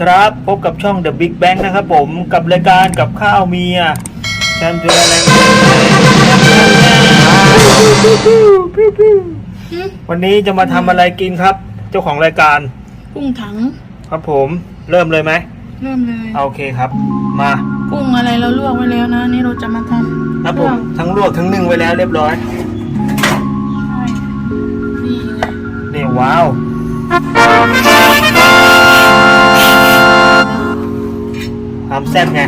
ครับ พบกับช่อง The Big Bang นะครับผมกับรายการกับข้าวเมียแชมป์คืออะไรวันนี้จะมาทำอะไรกินครับ เจ้าของรายการกุ้งถัง ครับผมเริ่มเลยไหมเริ่มเลยเอาโอเคครับ มากุ้งอะไรเราลวกไว้แล้วนะนี่เราจะมาทำครับผมทั้งลวกทั้งนึ่งไว้แล้วเรียบร้อยใช่นี่ไงนี่ว้าว ซ่บไง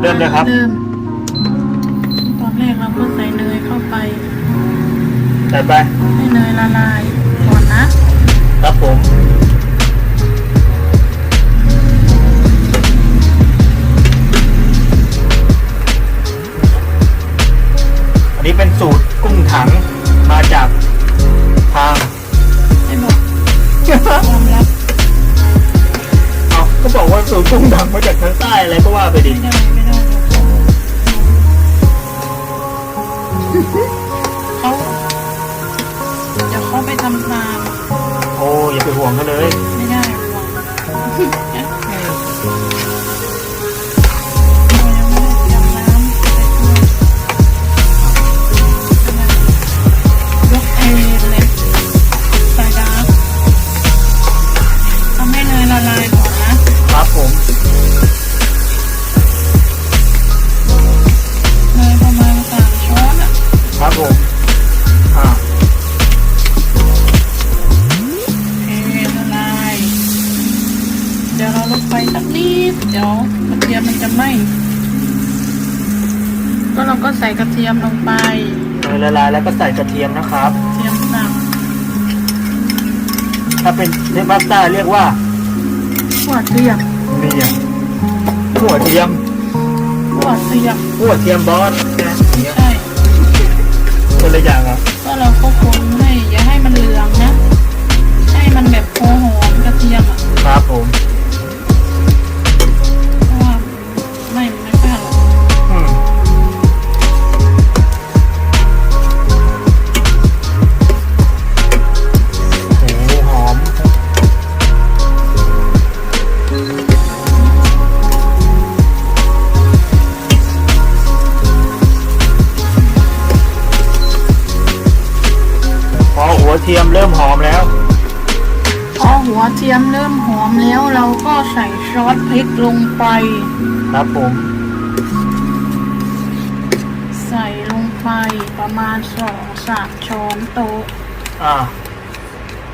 เริ่มเลยครับ เริ่ม ตอนแรกเราก็ใส่เนยเข้าไปจัดไป ให้เนยละลายก่อนนะ ครับผมอันนี้เป็นสูตรกุ้งถังมาจากทางให้บอกความลับเอาก็ บอกว่าสูตรกุ้งถังมาจากทางใต้อะไรก็ว่าไปดิไม่ได้ไม่ได้เขาเดี๋ยวเขาไปทำตามโอ้อย่าไปห่วงเขาเลย ไม่ แล้วก็ใส่กระเทียมนะครับ เทียมสับถ้าเป็นเทปพาสต้าเรียกว่าหัวเทียมนี่ไงหัวเทียมหัวเทียมหัวเทียมบอสเนี่ยอย่างเงี้ยใช่คนละอย่างอะก็เราก็คนให้อย่าให้มันเหลืองนะ ให้มันแบบโหหอมกระเทียมอะครับผม หัวเทียมเริ่มหอมแล้วเราก็ใส่ซอสพริกลงไป ครับผม ใส่ลงไปประมาณสองสามช้อนโต๊ะอ่า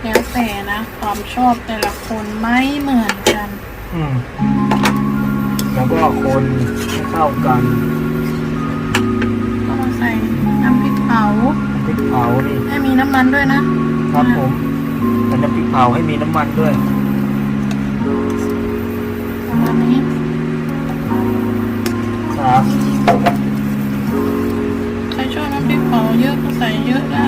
แล้วแต่นะความชอบแต่ละคนไม่เหมือนกัน อืม แล้วก็คนให้เข้ากันก็มาใส่น้ำพริกเผาพริกเผานี่ให้มีน้ำมันด้วยนะครับผม เป็นน้ำพริกเผาให้มีน้ำมันด้วยประมาณนี้ครับใครชอบน้ำพริกเผาเยอะก็ใส่เยอะได้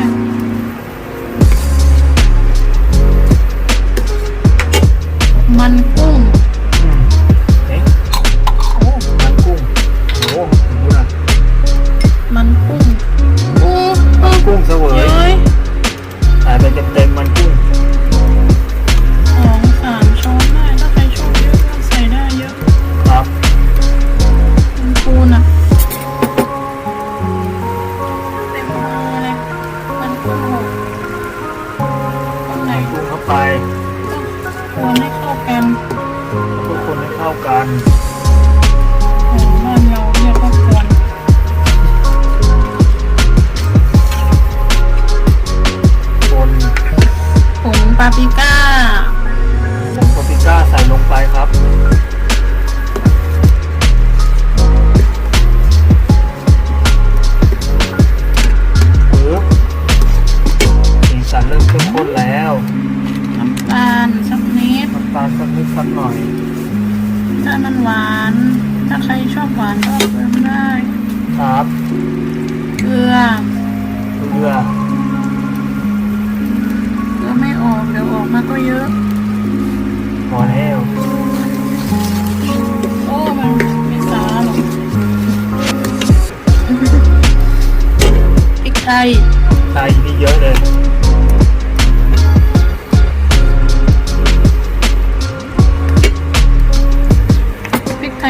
พ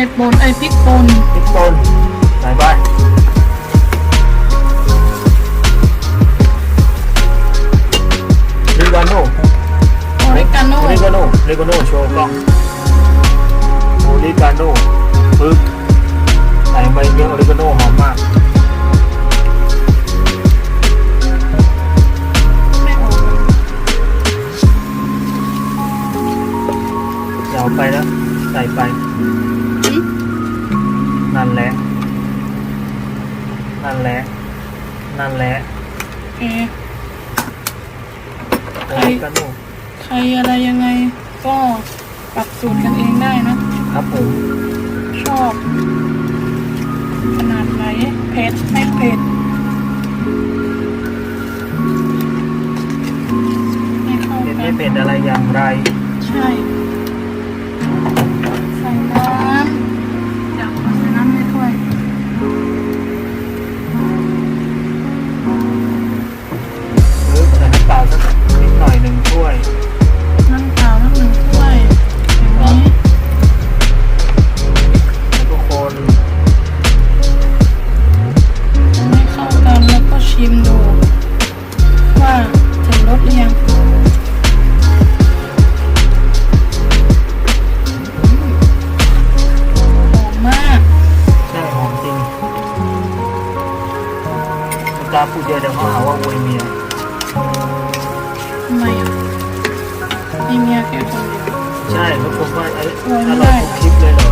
ริกไปรับสูตรกันเองได้นะครับผมชอบ ขนาดไหนเผ็ดไม่เผ็ดไม่เข้าเป็นกัไม่นเป็นอะไรอย่างไร ใช่ ใส่น้ำเดี๋ยวขอใส่น้ำให้ถ้วยหรือใส่น้ำเปล่าสักนิดหน่อยหนึ่งถ้วย ล้าพูดเยอะเดี๋ยวเขาหาว่าอวยเมียทำไมอะมีเมียแค่คนเดียว ใช่เขาชมว่าไอ้อวยไม่อได้ร่อยทุกคลิปเลยเหรอ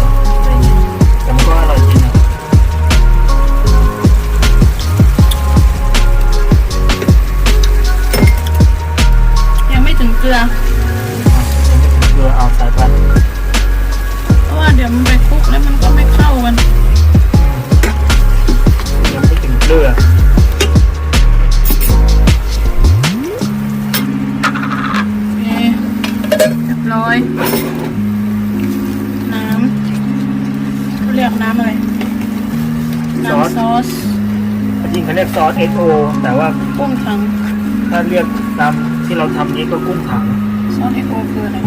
เขาเรียกน้ำอะไร น้ำซอสจริงเขาเรียกซอส XO แต่ว่ากุ้งถังถ้าเรียกตามที่เราทำนี้ก็กุ้งถังซอสเอโอคืออะไร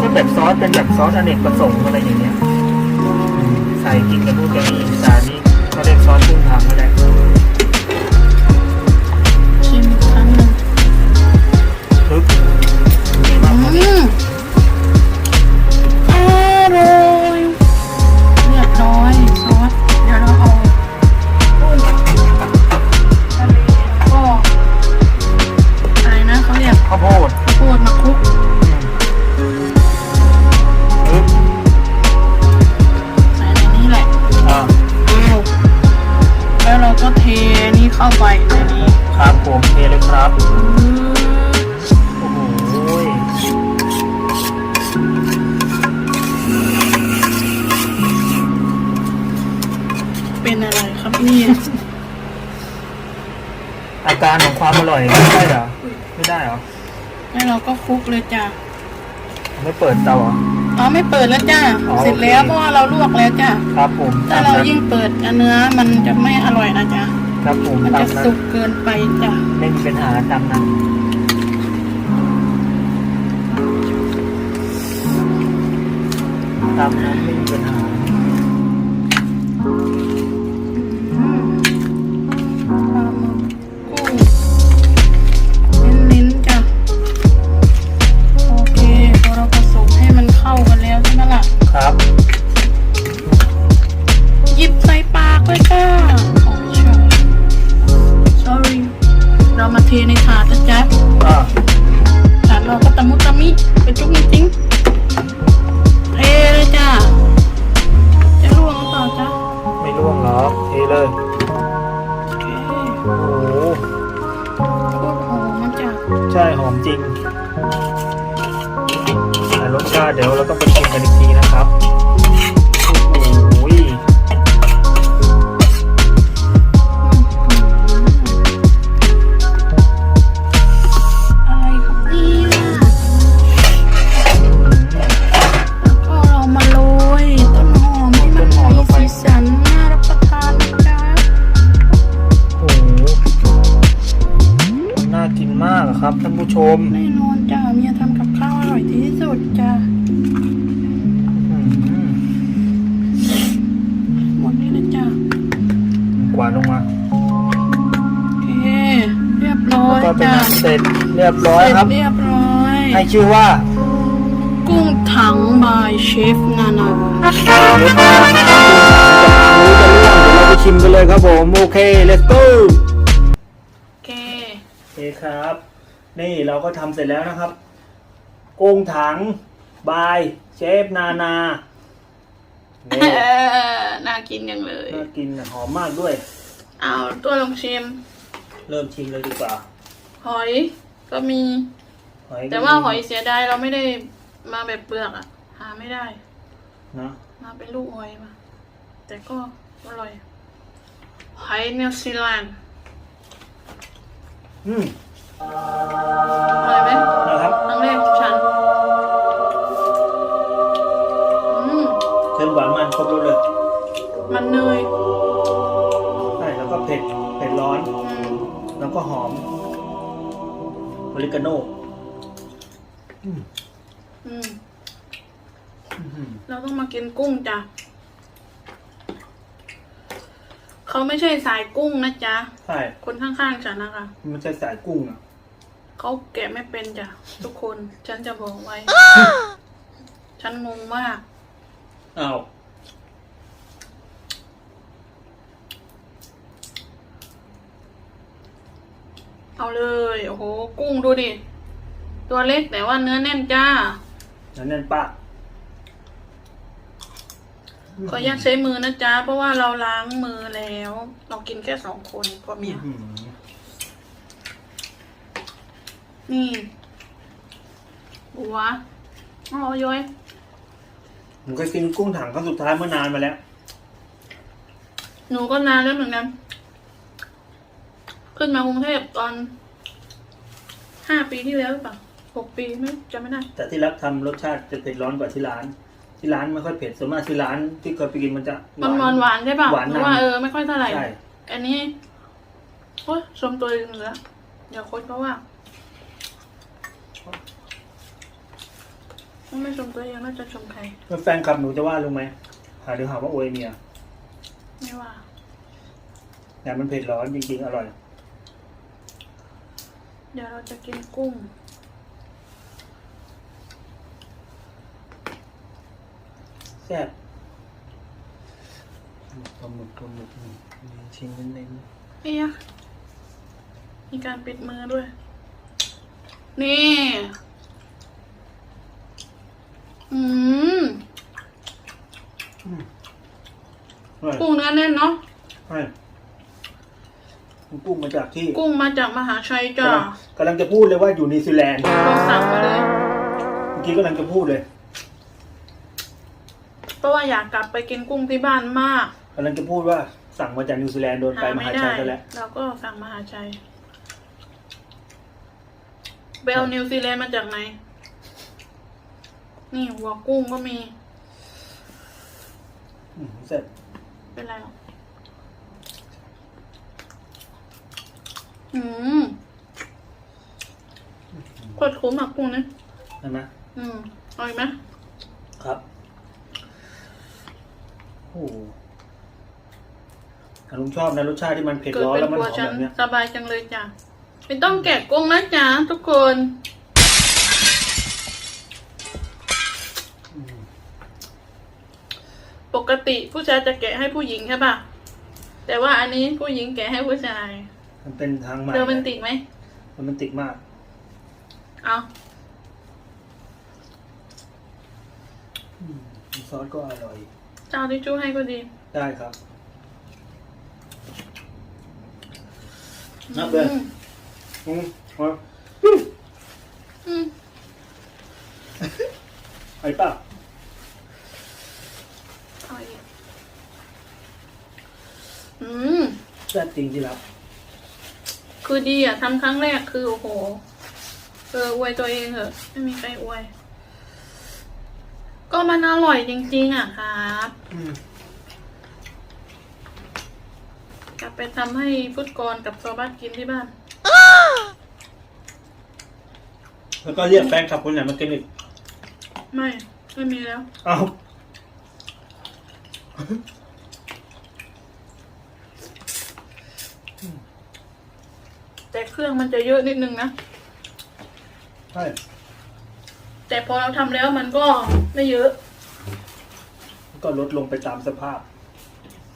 ก็แบบซอสเป็นแบบซอสอเนกประสงค์อะไรอย่างเงี้ย ใส่กินกับนู่นกับนี่แต่อันนี้เขาเรียกซอสกุ้งถังนั่นแองความอร่อยไม่ได้เหรอ ไม่ได้เหรอ แล้วเราก็คลุกเลยจ้ะ ไม่เปิดเตาเหรอ อ๋อไม่เปิดแล้วจ้ะ อ๋อเสร็จแล้วโอเค เพราะว่าเราลวกแล้วจ้ะ ครับผมถ้าตามเรานั้นยิ่งเปิดเนื้อมันจะไม่อร่อยนะจ๊ะ ครับผมมันตาจะมนั้นสุกเกินไปจ้ะ ไม่มีปัญหาตามนั้นตามนั้นไม่มีปัญหา ครับหยิบใส่ปากเลยจ้าของชอบ sorry เรามาเทในถาดนะจ๊ะอ่าถาดเราก็ตะมุตะมิไปจุกจริงๆเทเลยจ้าจะร่วงหรือเปล่าจ๊ะไม่ร่วงหรอกเทเลยโอเคโอ้โหโคตรหอมมันจ้ะใช่หอมจริง ก็เดี๋ยวเราต้องไปชิมกันอีกทีนะครับ ชื่อว่า กุ้งถังบายเชฟนานาเชฟนานากุ้งถังกับรู้จะร่วงเดี๋ยวเราไปชิมกันเลยครับผม โอเค let's go โอเคโอเคครับ นี่เราก็ทำเสร็จแล้วนะครับ กุ้งถังบายเชฟนานานี่น่ากินยังเลย น่ากินหอมมากด้วย เอาตัวลองชิม เริ่มชิมเลยดีกว่า หอยก็มี หอยก็แต่ว่าหอยเสียดายเราไม่ได้มาแบบเปลือกอะหาไม่ได้นะมาเป็นลูกหอยมา แต่ก็อร่อย หอยนิวซีแลนด์อืมอร่อยไหมนะครับครั้งแรกของฉันอืมเค็มหวานมันครบรสเลย มันเนยใช่แล้วก็เผ็ด เผ็ดร้อน อืมแล้วก็หอมออริกาโน่ อืมอืมอืม เราต้องมากินกุ้งจ้ะ เขาไม่ใช่สายกุ้งนะจ๊ะ ใช่ คนข้างๆฉันนะคะ มันจะสายกุ้งอะ เขาแกะไม่เป็นจ้ะ ทุกคน ฉันจะบอกไว้ ฉันงงมาก อ้าว เอาเลย โอ้โห กุ้งดูดิ ตัวเล็กแต่ว่าเนื้อแน่นจ้านั่นนั่นปากขออนุญาตใช้มือนะจ๊ะ เพราะว่าเราล้างมือแล้ว เรากินแค่สองคนพ่อเมียอืมนี่บัวอ๋อย้อยผมเคยกินกุ้งถังครั้งสุดท้ายเมื่อนานมาแล้ว หนูก็นานแล้วเหมือนกัน ขึ้นมากรุงเทพตอนห้าปีที่แล้วหรือเปล่า หกปีไม่จำไม่ได้แต่ที่รักทำรสชาติจะเผ็ดร้อนกว่าที่ร้าน ที่ร้านไม่ค่อยเผ็ดส่วนมากที่ร้านที่เคยไปกินมันจะมันหวานหวานๆใช่ป่ะหวานหรือว่าำเออไม่ค่อยเท่าไหร่ ใช่ อันนี้โอ้ยชมตัวเองเหลือเดี๋ยวโค้ชเขาว่าถ้าไม่ชมตัวเองน่าจะชมใครแล้วแฟนคลับหนูจะว่าลุงไหมหาหรือหาว่าโอยเมียไม่ว่า แต่มันเผ็ดร้อนจริงๆอร่อย เดี๋ยวเราจะกินกุ้ง แซ่บปลาหมึกปลาหมึกนี่ชิ้นเน้นเอียะมีการปิดมือด้วย นี่ อืมๆอืมอร่อยกุ้งเนื้อแน่นเนาะใช่กุ้งมาจากที่กุ้งมาจากมหาชัยจ้ะกำลังจะพูดเลยว่าอยู่นิวซีแลนด์เราสั่งมาเลย เมื่อกี้กำลังจะพูดเลยเพ ราะว่าอยากกลับไปกินกุ้งที่บ้านมากกำลังจะพูดว่าสั่งมาจากนิวซีแลนด์โดนไปหามไม่หาได้ชัยซะแล้วเราก็สั่งมหาชัยเบลนิวซีแลนด์มาจากไหน นี่หัวกุ้งก็มีอืมเสร็จเป็นไรหรอกอืมโคตรคุ้มอะกุ้งนี่ใช่ไหมอืมอร่อยไหมครับ โอ้โหแต่ลุงชอบนะรสชาติที่มันเผ็ดเกิดร้อนเป็นแล้วมันตัวหอมฉันแบบเนี้ยสบายจังเลยจ้ะไม่ต้องแกะกุ้งนะจ๊ะทุกคน อืมปกติผู้ชายจะแกะให้ผู้หญิงใช่ป่ะ แต่ว่าอันนี้ผู้หญิงแกะให้ผู้ชายมันเป็นทางใหม่เธอมันติกไหม โรแมนติกมาก เอาอืมซอสก็อร่อย เจ้าทิชชู่ให้ก็ดี ได้ครับนับเลยอืมอืมเอาอืมไอ้ป่ะเอาอีกอืม แซ่บจริงที่รักคือดีอะทำครั้งแรกคือโอ้โห เอออวยตัวเองเหอะ ไม่มีใครอวย ก็มันอร่อยจริงๆอะครับอืมกลับไปทำให้ฟุตกรกับโซบัสกินที่บ้าน แล้วก็เรียกแฟนคลับคนไหนมากินอีกไม่ ไม่มีแล้ว เอาแต่เครื่องมันจะเยอะนิดนึงนะ ใช่ แต่พอเราทำแล้วมันก็ไม่เยอะ ก็ลดลงไปตามสภาพ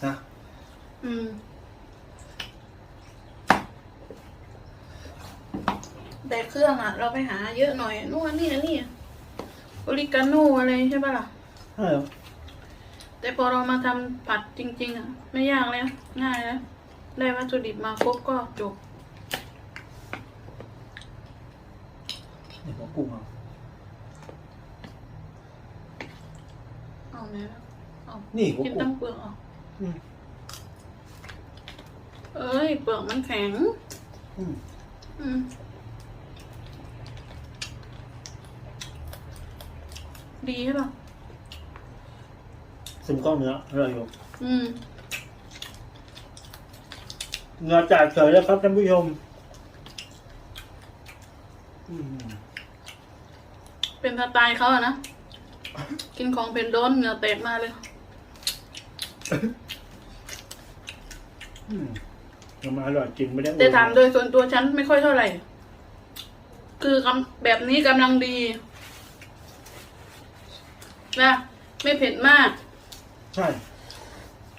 นะอืม แต่เครื่องอะเราไปหาเยอะหน่อยนู่นนี่นี่โอริกาโนอะไรใช่ปะล่ะใช่แต่พอเรามาทำผัดจริง ๆอะไม่ยากแล้วง่ายแล้วได้วัตถุดิบมาครบก็จบ เดี๋ยวผมปรุงเอา เอาไหนล่ะเอานี่หัวกินกุ้ตั้งงเปลือกเอะอืมเอ้ย เปลือกมันแข็ง อืมอืม ดีใช่ป่ะ ซึมเข้าเนื้ออร่อยอยู่อืม เนื้อจ่ายเฉยแล้วครับท่านผู้ชมอืมเป็นสไตล์เขาอะนะ กินของเป็นโดนเหงื่อแตกมาเลย อืมยังมาอร่อยจริงไม่ได้อวยแต่ถามโดยส่วนตัวฉันไม่ค่อยเท่าไหร่ คือกำแบบนี้กำลังดีนะไม่เผ็ดมาก ใช่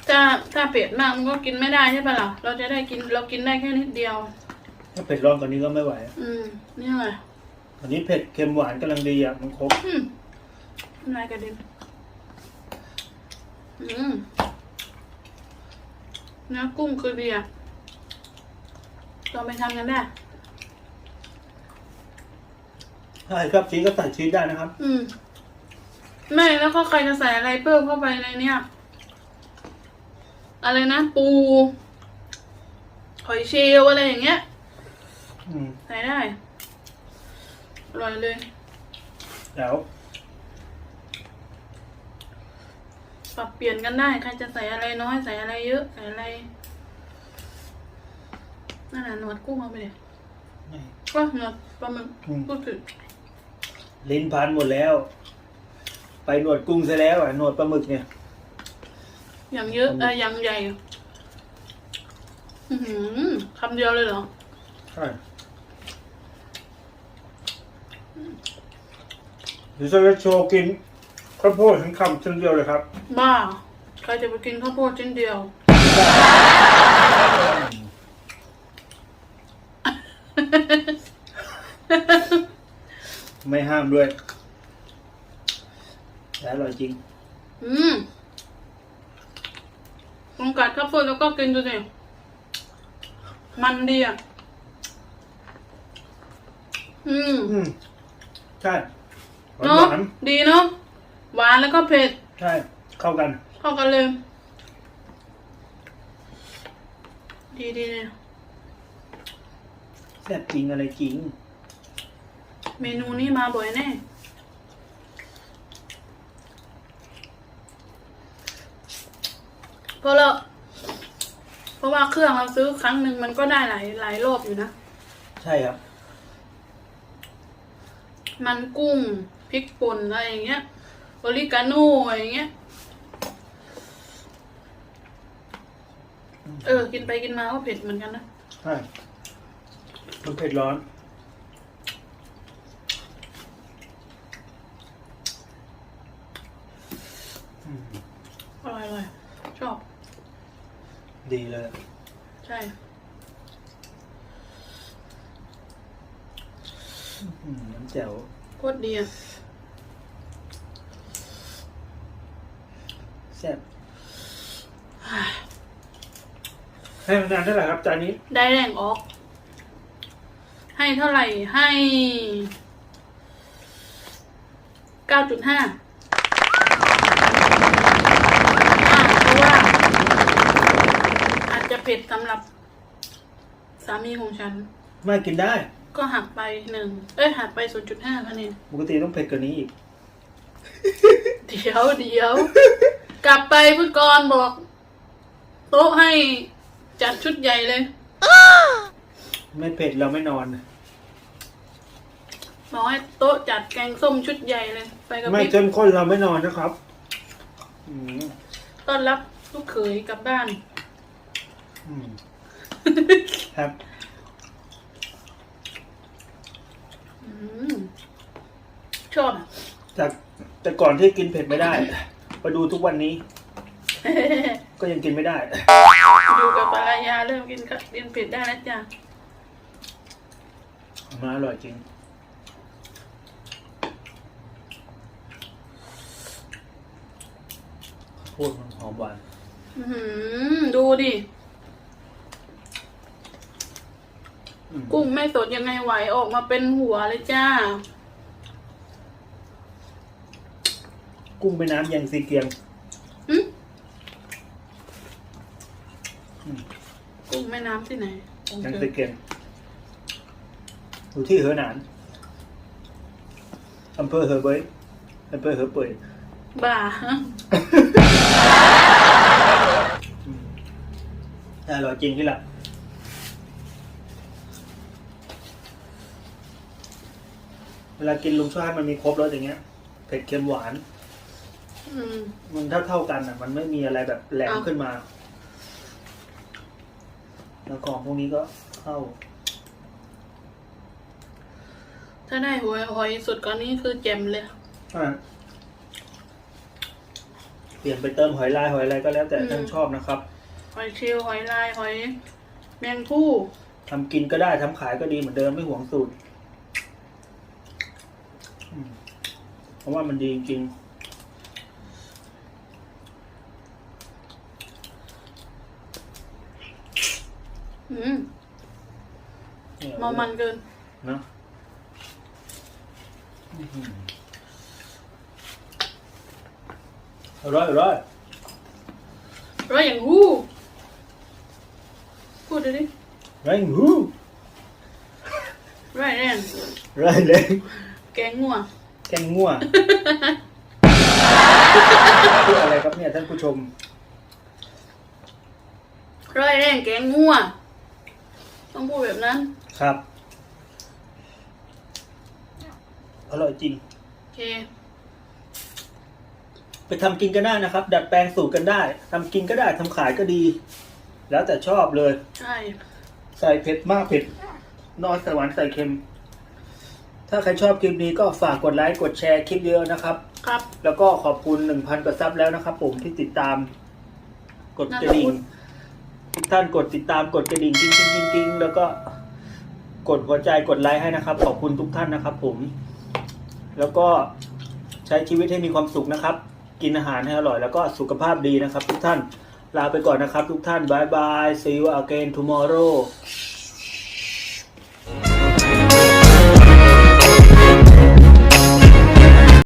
ถ้าถ้าเผ็ดมากมันก็กินไม่ได้ใช่ปะล่ะ เราจะได้กินเรากินได้แค่นิดเดียว ถ้าเผ็ดร้อนกว่านี้ก็ไม่ไหว อืม นี่ไงอันนี้เผ็ดเค็มหวานกำลังดีอะมันครบ อืม น้ำลายกระเด็นอืมเนื้อกุ้งคือดีอะเราไปทำกันได้ ใช่ครับชีสก็ใส่ชีสได้นะครับ อืม ไม่แล้วก็ใครจะใส่อะไรเพิ่มเข้าไปในเนี้ยอะไรนะ ปูหอยเชลล์อะไรอย่างเงี้ยอืมใส่ได้อร่อยเลยแล้ว ปรับเปลี่ยนกันได้ ใครจะใส่อะไรน้อยใส่อะไรเยอะใส่อะไรนั่นน่ะหนวดกุ้งเอาไปเลยนี่ก็หนวดปลาหมึกอืม พูดถึงลิ้นพันหมดแล้ว ไปหนวดกุ้งซะแล้วอะหนวดปลาหมึกเนี่ย อย่างเยอะเอออย่างใหญ่อือหือคำเดียวเลยเหรอ ใช่เดี๋ยวจะโชว์กิน ข้าวโพดทั้งคำชิ้นเดียวเลยครับ บ้า ใครจะไปกินข้าวโพดชิ้นเดียว ไม่ห้ามด้วยแต่อร่อยจริง อืมลองกัดข้าวโพดแล้วก็กินดูสิมันดีอะ อืม อืม ใช่หวานเนาะหวาน ดีเนาะ หวานแล้วก็เผ็ดใช่ เข้ากัน เข้ากันเลย ดีดีเลยแซ่บจริงอะไรจริง เมนูนี้มาบ่อยแน่ เพราะเราเพราะว่าเครื่องเราซื้อครั้งหนึ่งมันก็ได้หลายหลายรอบอยู่นะ ใช่ครับ มันกุ้งพริกป่นอะไรอย่างเงี้ยโอริกาโน่อะไรอย่างเงี้ย เออ กินไปกินมาก็เผ็ดเหมือนกันนะ ใช่มันเผ็ดร้อนอืมอร่อยอร่อยชอบ ดีเลย ใช่อืมน้ำแจ่วโคตรดีอะ ซ่บให้มันนานเท่าไหร่ครับจานนี้ ได้แรงออก ให้เท่าไหร่ให้เก้าจุดห้าเพราะว่า อาจจะเผ็ดสำหรับ สามีของฉัน ไม่กินได้ ก็หักไปหนึ่งเอ้ยหักไปศูนย์จุดห้าคะแนนปกติต้องเผ็ดกว่านี้อีก เดี๋ยวเดี๋ยว กลับไปเพื่อกรบอก โต๊ะให้จัดชุดใหญ่เลย ไม่เผ็ดเราไม่นอนมบอกให้โต๊ะจัดแกงส้มชุดใหญ่เลย ไปกับไม่พี่เข้มข้นเราไม่นอนนะครับอืมต้อนรับลูกเขยกลับบ้าน อืมครับ อืมชอบจากแต่ก่อนที่กินเผ็ดไม่ได้ มาดูทุกวันนี้ ก็ยังกินไม่ได้ อยู่กับภรรยาเริ่มกินก็กินเผ็ดได้แล้วจ้ะมาอร่อยจริงโคตรมันหอมหวานอื้อหือดูดิ อืมกุ้งไม่สดยังไงไหวออกมาเป็นหัวเลยจ้า กุ้งแม่น้ำยังซีเกียงหึอืมกุ้งแม่น้ำที่ไหนยังซีเกียงอยู่ที่เหอหนานอำเภอเหอเบยอำเภอเหอเปยบ้าอืมแต่อร่อยจริงที่ละเวลากินลุงช่วยให้มันมีครบรสอย่างเงี้ย เผ็ดเค็มหวาน อืม มันเท่าเท่าๆกันอะ มันไม่มีอะไรแบบแหลมอ้าวขึ้นมา แล้วของพวกนี้ก็เข้า ถ้าได้หวยหอยสุดกว่านี้คือแจ่มเลย อะเปลี่ยนไปเติมหอยลายหอยอะไรก็แล้วแต่อืมท่านชอบนะครับหอยเชลลหอยลายหอย แมงผู้ทำกินก็ได้ทำขายก็ดีเหมือนเดิมไม่หวงสูตรอืมเพราะว่ามันดีจริงอืม ๆเนี่ย เมามันเกินเนอะอื้อหืออร่อยอร่อยร้อยอย่างหู้พูดดูดิแรงหูร้อยแรงร้อยเลยแกงงัวแกงง่วพูดอะไรครับเนี่ยท่านผู้ชมร้อยแรงแกงงัวต้องพูดแบบนั้น ครับ อร่อยจริง โอเค ไปทำกินกันได้นะครับ ดัดแปลงสูตรกันได้ทำกินก็ได้ทำขายก็ดี แล้วแต่ชอบเลย ใช่ ใส่เผ็ดมากเผ็ด น้อยใส่หวานใส่เค็ม ถ้าใครชอบคลิปนี้ก็ฝากกดไลค์กดแชร์คลิปเยอะนะครับ ครับ แล้วก็ขอบคุณหนึ่งพันกว่าซับแล้วนะครับผมที่ติดตาม กดกระดิ่ง ทุกท่านกดติดตามกดกระดิ่งจริงจริงจริงจริงแล้วก็ กดหัวใจกดไลค์ให้นะครับ ขอบคุณทุกท่านนะครับ ผม แล้วก็ใช้ชีวิตให้มีความสุขนะครับ กินอาหารให้อร่อยแล้วก็สุขภาพดีนะครับ ทุกท่านลาไปก่อนนะครับ ทุกท่านบายบาย see you again tomorrow